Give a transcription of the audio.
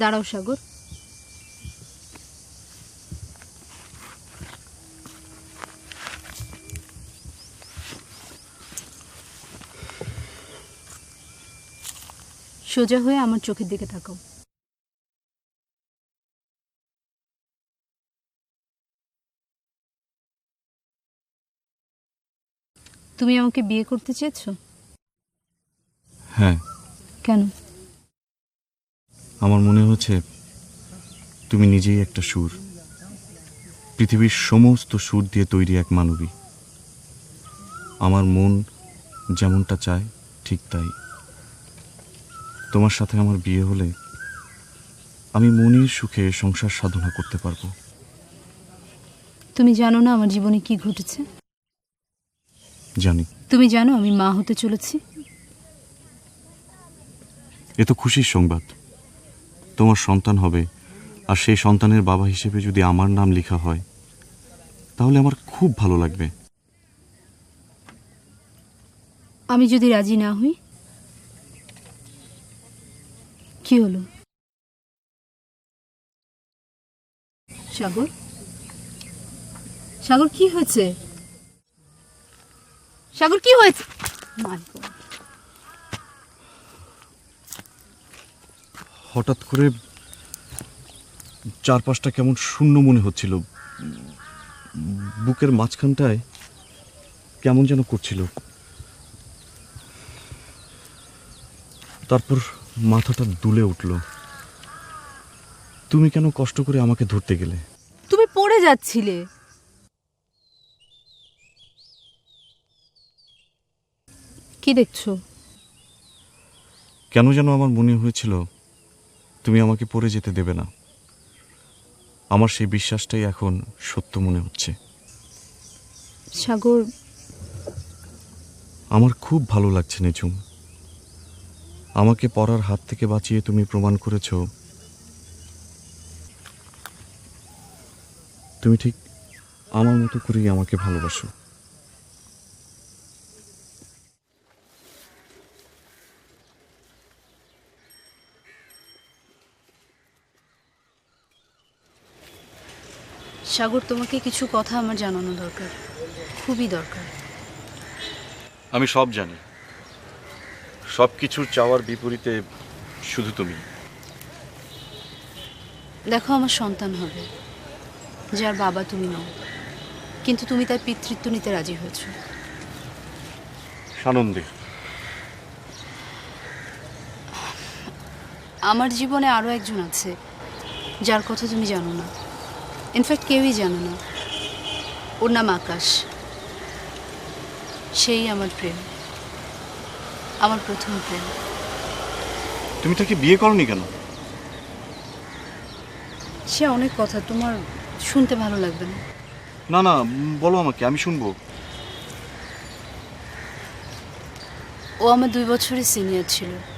দাঁড়াও সাগর। সোজা হয়ে আমার চোখের দিকে তাকাও। তুমি আমাকে বিয়ে করতে চেয়েছো? হ্যাঁ। কেন? আমার মনে হচ্ছে তুমি নিজেই একটা সুর। পৃথিবীর সমস্ত সুর দিয়ে তৈরি এক মানবী। আমার মন যেমনটা চায় ঠিক তাই। তোমার সাথে আমার বিয়ে হলে আমি মনের সুখে সংসার সাধনা করতে পারব। তুমি জানো না আমার জীবনে কি ঘটেছে? জানি। তুমি জানো আমি মা হতে চলেছি? এ তো খুশির সংবাদ। তোমার সন্তান হবে আর সেই সন্তানের বাবা হিসেবে যদি আমার নাম লেখা হয় তাহলে আমার খুব ভালো লাগবে। আমি যদি রাজি না হই কি হলো? সাগর? সাগর কি হয়েছে? সাগর কি হয়েছে? My হঠাৎ করে চারপাশটা কেমন শূন্য মনে হচ্ছিল। বুকের মাঝখানটায় কেমন যেন করছিল। তারপর মাথাটা দুলে উঠল। তুমি কেন কষ্ট করে আমাকে ধরতে গেলে? তুমি পড়ে যাচ্ছিলে। কি দেখছ? কেন যেন আমার মনে হয়েছিল তুমি আমাকে পড়ে যেতে দেবে না। আমার সেই বিশ্বাসটাই এখন সত্য মনে হচ্ছে। সাগর। আমার খুব ভালো লাগছে নিঝুম আমাকে পড়ার হাত থেকে বাঁচিয়ে তুমি প্রমাণ করেছ। তুমি ঠিক আমার মতো করেই আমাকে ভালোবাসো। সাগর তোমাকে কিছু কথা আমার জানানো দরকার। খুবই দরকার। আমি সব জানি। সব কিছুর চাওয়ার বিপরীতে শুধু তুমি। দেখো আমার সন্তান হবে যার বাবা তুমি নও কিন্তু তুমি তার পিতৃত্ব নিতে রাজি হয়েছো। সানন্দে। আমার জীবনে আরও একজন আছে যার কথা তুমি জানো না। ইনফ্যাক্ট কেউই জানে না। ওর নাম আকাশ। সেই আমার প্রেম। আমার প্রথম প্রেম। তুমি তাকে বিয়ে করনি কেন? সে অনেক কথা তোমার শুনতে ভালো লাগবে না। না না বলো আমাকে আমি শুনব। ও আমার দুই বছরের সিনিয়র ছিল।